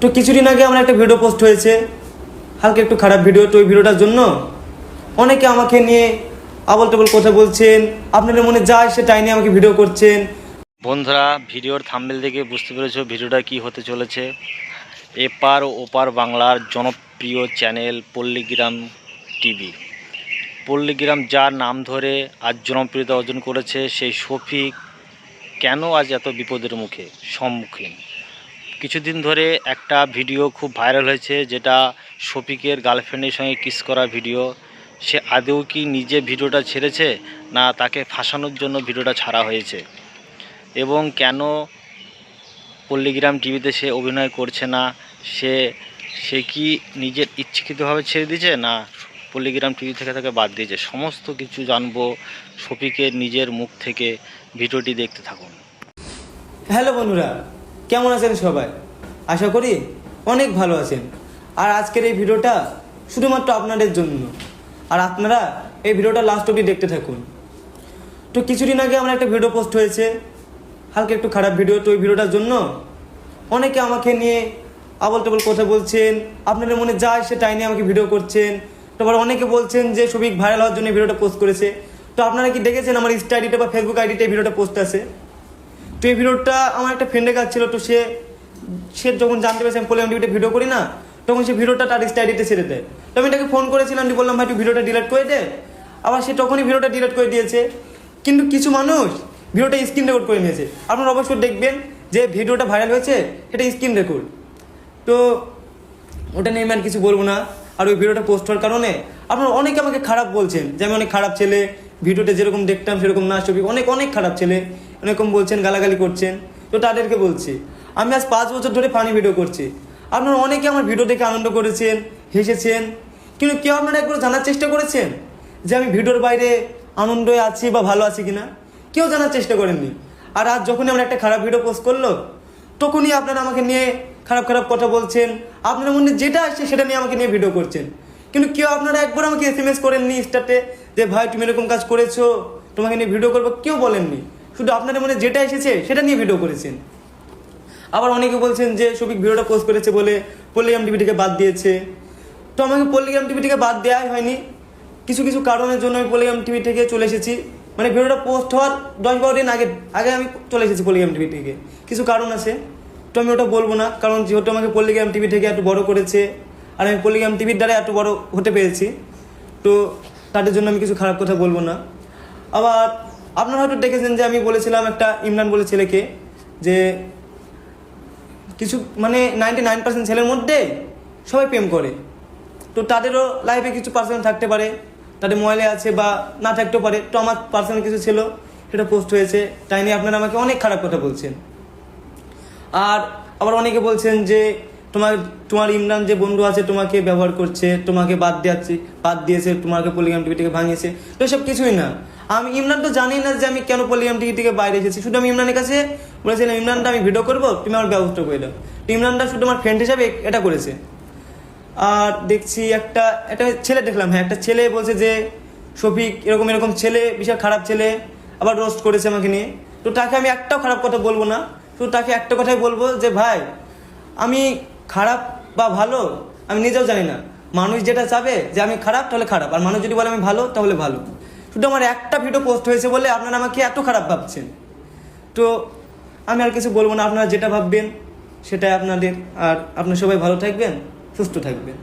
তো কিছুদিন আগে আমার একটা ভিডিও পোস্ট হয়েছে। হালকা একটু খারাপ ভিডিও তো ওই ভিডিওটার জন্য অনেকে আমাকে নিয়ে আবল টাবল কথা বলছেন, আপনাদের মনে যায় সে তাই নিয়ে আমাকে ভিডিও করছেন। বন্ধুরা, ভিডিওর থাম্বেল দেখে বুঝতে পেরেছ ভিডিওটা কি হতে চলেছে। এপার ওপার বাংলার জনপ্রিয় চ্যানেল পল্লীগ্রাম টিভি পল্লীগ্রাম যার নাম ধরে আজ জনপ্রিয়তা অর্জন করেছে সেই শফিক, কেন আজ এত বিপদের মুখে? সম্মুখীন। কিছুদিন ধরে একটা ভিডিও খুব ভাইরাল হয়েছে, যেটা শফিকের গার্লফ্রেন্ডের সঙ্গে কিস করা ভিডিও। সে আদৌ কি নিজে ভিডিওটা ছেড়েছে, না তাকে ফাঁসানোর জন্য ভিডিওটা ছাড়া হয়েছে? এবং কেন পল্লীগ্রাম টিভিতে সে অভিনয় করছে না? সে সে কি নিজের ইচ্ছাকৃতভাবে ছেড়ে দিয়েছে, না পল্লীগ্রাম টিভি থেকে তাকে বাদ দিয়েছে? সমস্ত কিছু জানব শফিকের নিজের মুখ থেকে। ভিডিওটি দেখতে থাকুন। হ্যালো বন্ধুরা কেমন আছেন সবাই? আশা করি অনেক ভালো আছেন। আর আজকের এই ভিডিওটা শুধুমাত্র আপনাদের জন্য। আর আপনারা এই ভিডিওটা লাস্ট অবধি দেখতে থাকুন। তো কিছুদিন আগে আমার একটা ভিডিও পোস্ট হয়েছে। হালকা একটু খারাপ ভিডিও তো ওই ভিডিওটার জন্য অনেকে আমাকে নিয়ে আবল টাবল কথা বলছেন। আপনাদের মনে যা সে তাই নিয়ে আমাকে ভিডিও করছেন। তারপর অনেকে বলছেন যে সবিক ভাইরাল হওয়ার জন্য ভিডিওটা পোস্ট করেছে। তো আপনারা কি দেখেছেন আমার ইনস্টা আইডিতে বা ফেসবুক আইডিতে ভিডিওটা পোস্ট আছে? তো এই ভিডিওটা আমার একটা ফ্রেন্ডের কাছে ছিল, তো সে সে যখন জানতে পেরেছে আমি পোলিয়াম টিভিতে ভিডিও করি না? তখন সে ভিডিওটা তার স্টাডিতে ছেড়ে দেয়। তো আমি তাকে ফোন করেছিলাম দিয়ে বললাম, ভাই, তুই ভিডিওটা ডিলিট করে দে। আবার সে তখনই ভিডিওটা ডিলিট করে দিয়েছে। কিন্তু কিছু মানুষ ভিডিওটা স্ক্রিন রেকর্ড করে নিয়েছে। আপনারা অবশ্যই দেখবেন যে ভিডিওটা ভাইরাল হয়েছে, সেটা স্ক্রিন রেকর্ড তো ওটা নিয়ে আমি কিছু বলব না। আর ওই ভিডিওটা পোস্ট হওয়ার কারণে আপনারা অনেকে আমাকে খারাপ বলছেন, যে আমি অনেক খারাপ ছেলে ভিডিওতে যেরকম দেখতাম, সেরকম না ছবি অনেক অনেক খারাপ ছেলে অনেকম বলছেন, গালাগালি করছেন। তো তাদেরকে বলছি, আমি আজ পাঁচ বছর ধরে ফানি ভিডিও করছি। আপনারা অনেকে আমার ভিডিও দেখে আনন্দ করেছেন, হেসেছেন, কিন্তু কেউ আপনারা একবার জানার চেষ্টা করেছেন যে আমি ভিডিওর বাইরে আনন্দে আছি বা ভালো আছি কিনা? কেউ জানার চেষ্টা করেননি। আর আজ যখনই আমরা একটা খারাপ ভিডিও পোস্ট করল, তখনই আপনারা আমাকে নিয়ে খারাপ খারাপ কথা বলছেন। আপনার মনে যেটা আসছে, সেটা নিয়ে আমাকে নিয়ে ভিডিও করছেন। কিন্তু কেউ আপনারা একবার আমাকে এস এম এস করেননি স্টার্টে যে, ভাই, তুমি এরকম কাজ করেছ, তোমাকে নিয়ে ভিডিও করব। কেউ বলেননি। শুধু আপনাদের মনে যেটা এসেছে, সেটা নিয়ে ভিডিও করেছেন। আবার অনেকে বলছেন যে সবিক ভিডিওটা পোস্ট করেছে বলে পল্লিগ্রাম টিভি থেকে বাদ দিয়েছে। তো আমাকে পল্লিগ্রাম টিভি থেকে বাদ দেওয়াই হয়নি। কিছু কিছু কারণের জন্য আমি পল্লিগ্রাম টিভি থেকে চলে এসেছি। মানে ভিডিওটা পোস্ট হওয়ার দশ বারো দিন আগে আগে আমি চলে এসেছি পল্লিগ্রাম টিভি থেকে। কিছু কারণ আছে। তো আমি ওটা বলব না, কারণ যেহেতু আমাকে পল্লিগ্রাম টিভি থেকে একটু বড় করেছে আর আমি পল্লিগ্রাম টিভির দ্বারা এত বড় হতে পেরেছি, তো তাদের জন্য আমি কিছু খারাপ কথা বলব না। আবার আপনারা হয়তো দেখেছেন যে আমি বলেছিলাম একটা ইমরান বলে ছেলেকে যে কিছু মানে নাইনটি নাইন পার্সেন্ট ছেলের মধ্যে সবাই প্রেম করে। তো তাদেরও লাইফে কিছু পার্সেন্ট থাকতে পারে, তাদের মোবাইলে আছে বা না থাকতেও পারে, তো আমার পার্সোনাল কিছু ছিল, সেটা পোস্ট হয়েছে, তাই নিয়ে আপনারা আমাকে অনেক খারাপ কথা বলছেন। আর আবার অনেকে বলছেন যে তোমার তোমার ইমরান যে বন্ধু আছে তোমাকে ব্যবহার করছে, তোমাকে বাদ দেওয়াচ্ছে বাদ দিয়েছে, তোমাকে পলিগ্রাম টিভি থেকে ভাঙিয়েছে, তো সব কিছুই না। আমি, ইমরান তো জানি না যে আমি কেন পলিগ্রাম টিভি থেকে বাইরে এসেছি। শুধু আমি ইমরানের কাছে বলেছিলাম, ইমরানটা আমি ভিডিও করব, তুমি আমার ব্যবস্থা করে দাও। ইমরানটা শুধু আমার ফ্রেন্ড হিসাবে এটা করেছে। আর দেখছি একটা একটা ছেলে দেখলাম হ্যাঁ একটা ছেলে বলছে যে, শফিক, এরকম এরকম ছেলে, বিশাল খারাপ ছেলে, আবার রোস্ট করেছে আমাকে নিয়ে। তো তাকে আমি একটাও খারাপ কথা বলব না। শুধু তাকে একটা কথাই বলব যে, ভাই, আমি খারাপ বা ভালো, আমি নিজেও জানি না। মানুষ যেটা চাবে যে আমি খারাপ, তাহলে খারাপ। আর মানুষ যদি বলে আমি ভালো, তাহলে ভালো। শুধু আমার একটা ভিডিও পোস্ট হয়েছে বলে আপনারা আমাকে এত খারাপ ভাবছেন। তো আমি আর কিছু বলব না, আপনারা যেটা ভাববেন সেটাই আপনাদের। আর আপনারা সবাই ভালো থাকবেন, সুস্থ থাকবেন।